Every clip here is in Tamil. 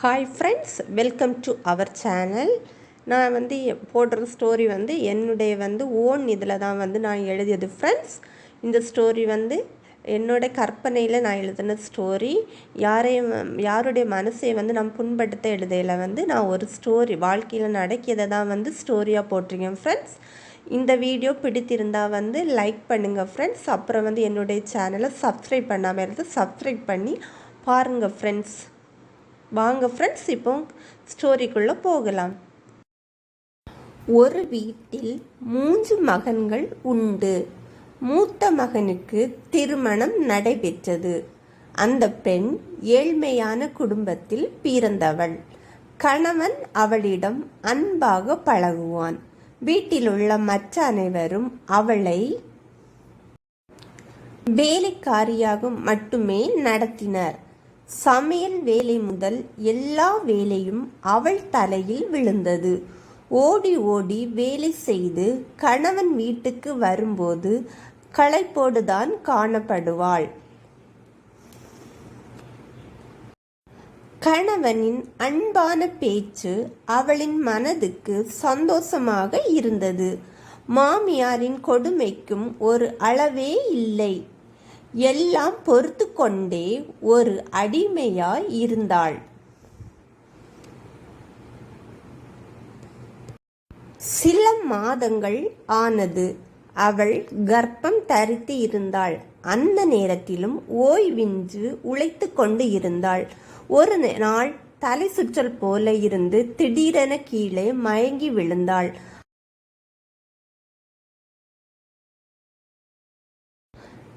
Hi friends welcome to our channel நான் வந்து போடுற ஸ்டோரி வந்து என்னுடைய வந்து ஓன் இதில் தான் வந்து நான் எழுதியது ஃப்ரெண்ட்ஸ் இந்த ஸ்டோரி வந்து என்னோட கற்பனையில் நான் எழுதின ஸ்டோரி யாரையும் யாருடைய மனசை வந்து நான் புண்படுத்த எழுதையில் வந்து நான் ஒரு ஸ்டோரி வாழ்க்கையில் நடக்கியதை தான் வந்து ஸ்டோரியாக போட்டிருக்கேன் ஃப்ரெண்ட்ஸ் இந்த வீடியோ பிடித்திருந்தால் வந்து லைக் பண்ணுங்கள் ஃப்ரெண்ட்ஸ் அப்புறம் வந்து என்னுடைய சேனலை சப்ஸ்கிரைப் பண்ணாமல் இருந்து சப்ஸ்கிரைப் பண்ணி பாருங்கள் ஃப்ரெண்ட்ஸ் வாங்க ஃப்ரெண்ட்ஸ் இப்போ ஸ்டோரிக்குள்ளே போகலாம். ஒரு வீட்டில் மூன்று மகன்கள் உண்டு. மூத்த மகனுக்கு திருமணம் நடைபெற்றது. அந்த பெண் ஏழ்மையான குடும்பத்தில் பிறந்தவள். கணவன் அவளிடம் அன்பாக பழகுவான். வீட்டிலுள்ள மற்ற அனைவரும் அவளை வேலைக்காரியாக மட்டுமே நடத்தினர். சமையல் வேலை முதல் எல்லா வேலையும் அவள் தலையில் விழுந்தது. ஓடி ஓடி வேலை செய்து கணவன் வீட்டுக்கு வரும்போது களைப்போடுதான் காணப்படுவாள். கணவனின் அன்பான பேச்சு அவளின் மனதுக்கு சந்தோஷமாக இருந்தது. மாமியாரின் கொடுமைக்கும் ஒரு அளவே இல்லை. எல்லாம் பொறுத்து கொண்டே ஒரு அடிமையாய் இருந்தாள். சில மாதங்கள் ஆனது அவள் கர்ப்பம் தரித்து இருந்தாள். அந்த நேரத்திலும் ஓய்வின்றி உழைத்து கொண்டு இருந்தாள். ஒரு நாள் தலை சுற்றல் போல இருந்து திடீரென கீழே மயங்கி விழுந்தாள்.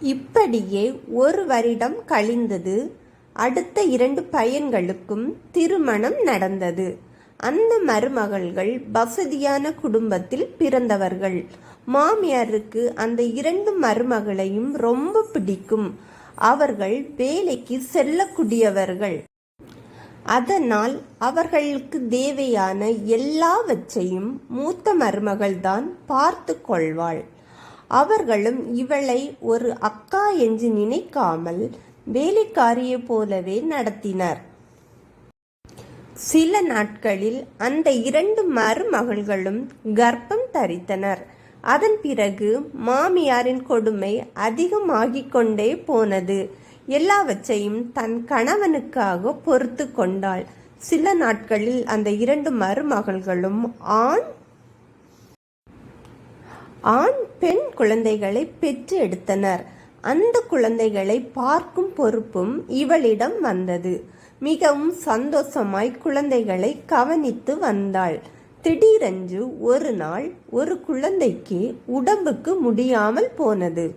இப்படியே ஒரு வருடம் கழிந்தது. அடுத்த இரண்டு பையன்களுக்கும் திருமணம் நடந்தது. அந்த மருமகள்கள் வசதியான குடும்பத்தில் பிறந்தவர்கள். மாமியாருக்கு அந்த இரண்டு மருமகளையும் ரொம்ப பிடிக்கும். அவர்கள் வேலைக்கு செல்லக்கூடியவர்கள். அதனால் அவர்களுக்கு தேவையான எல்லாவற்றையும் மூத்த மருமகள்தான் பார்த்து கொள்வாள். அவர்களும் இவளை ஒரு அக்கா என்று நினைக்காமல் வேலைக்காரியைப் போலவே நடத்தினர். சில நாட்களில் அந்த இரண்டு மருமகள்களும் கர்ப்பம் தரித்தனர். அதன் பிறகு மாமியாரின் கொடுமை அதிகமாகிக் கொண்டே போனது. எல்லாவற்றையும் தன் கணவனுக்காக பொறுத்து கொண்டாள். சில நாட்களில் அந்த இரண்டு மருமகள்களும் ஆண் ஆண் பெண் குழந்தைகளை பெற்று எடுத்தனர். அந்த குழந்தைகளை பார்க்கும் பொறுப்பும் இவளிடம் வந்தது. மிகவும் சந்தோஷமாய் குழந்தைகளை கவனித்து வந்தாள். திடீரென்று ஒரு நாள் ஒரு குழந்தைக்கு உடம்புக்கு முடியாமல் போனது.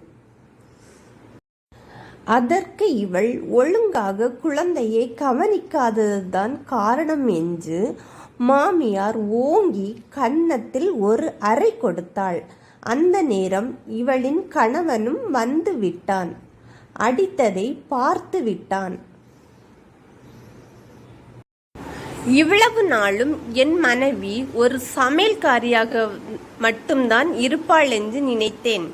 அதற்கு இவள் ஒழுங்காக குழந்தையை கவனிக்காததுதான் காரணம் என்று மாமியார் ஓங்கி கன்னத்தில் ஒரு அறை கொடுத்தாள். அந்த நேரம் இவளின் கணவனும் வந்து விட்டான் அடித்ததை பார்த்து விட்டான். இவ்வளவு நாளும் என் மனைவி ஒரு சமையல்காரியாக மட்டும்தான் இருப்பாள் என்று நினைத்தேன்.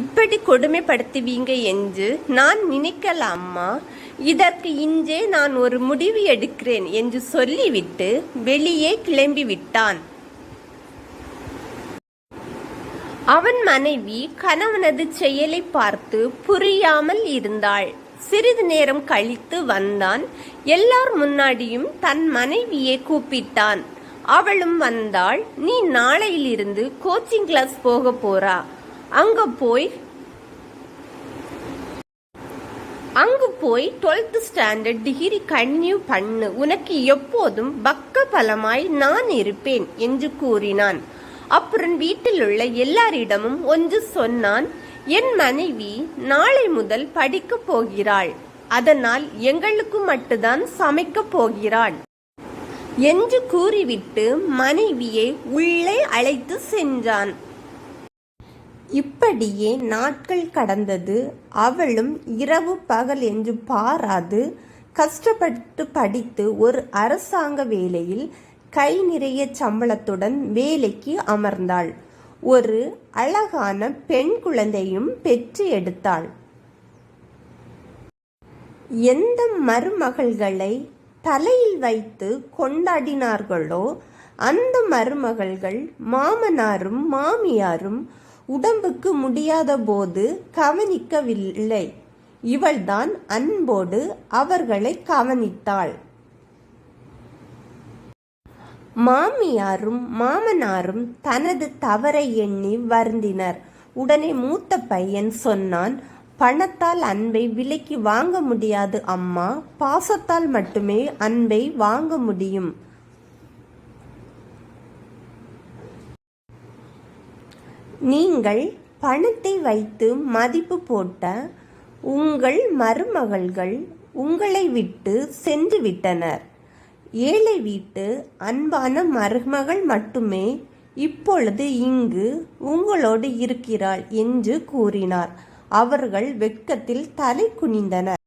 இப்படி கொடுமைப்படுத்துவீங்க என்று நான் நினைக்கலாமா இதற்கு இன்றே நான் ஒரு முடிவு எடுக்கிறேன் என்று சொல்லிவிட்டு வெளியே கிளம்பி விட்டான் அவன் மனைவி கணவனது செயலை பார்த்து புரியாமல் இருந்தாள். சிறிது நேரம் கழித்து வந்தான். எல்லார் முன்னாடியும் தன் மனைவியை கூப்பிட்டான். அவளும் வந்தாள். நீ நாளையிலிருந்து கோச்சிங் கிளாஸ் போக போறா. அங்க போய் அங்கு போய் 12th ஸ்டாண்டர்ட் டிகிரி கன்யூ பண்ணு. உனக்கு எப்போதும் பக்க பலமாய் நான் இருப்பேன் என்று கூறினான். அப்புறம் வீட்டில் உள்ள எல்லாரிடமும் ஒன்று சொன்னான் என் மனைவி நாளை முதல் படிக்கப் போகிறாள். அதனால் எங்களுக்கு மட்டும்தான் சமைக்கப் போகிறாள். என்று கூறிவிட்டு மனைவியை உள்ளே அழைத்து சென்றான். இப்படியே நாட்கள் கடந்தது. அவளும் இரவு பகல் என்று பாராது கஷ்டப்பட்டு படித்து ஒரு அரசாங்க வேலையில் கை நிறைய சம்பளத்துடன் வேலைக்கு அமர்ந்தாள். ஒரு அழகான பெண் குழந்தையும் பெற்று எடுத்தாள். எந்த மருமகள்களை தலையில் வைத்து கொண்டாடினார்களோ அந்த மருமகள்கள் மாமனாரும் மாமியாரும் உடம்புக்கு முடியாத போது கவனிக்கவில்லை. இவள்தான் அன்போடு அவர்களை கவனித்தாள். மாமியாரும் மாமனாரும் தனது தவறை எண்ணி வருந்தினர். உடனே மூத்த பையன் சொன்னான் பணத்தால் அன்பை விலைக்கு வாங்க முடியாது அம்மா. பாசத்தால் மட்டுமே அன்பை வாங்க முடியும். நீங்கள் பணத்தை வைத்து மதிப்பு போட்ட உங்கள் மருமகள்கள் உங்களை விட்டு சென்று விட்டனர் ஏழை வீட்டு அன்பான மருமகள் மட்டுமே இப்பொழுது இங்கு உங்களோடு இருக்கிறாள் என்று கூறினார். அவர்கள் வெட்கத்தில் தலை குனிந்தனர்.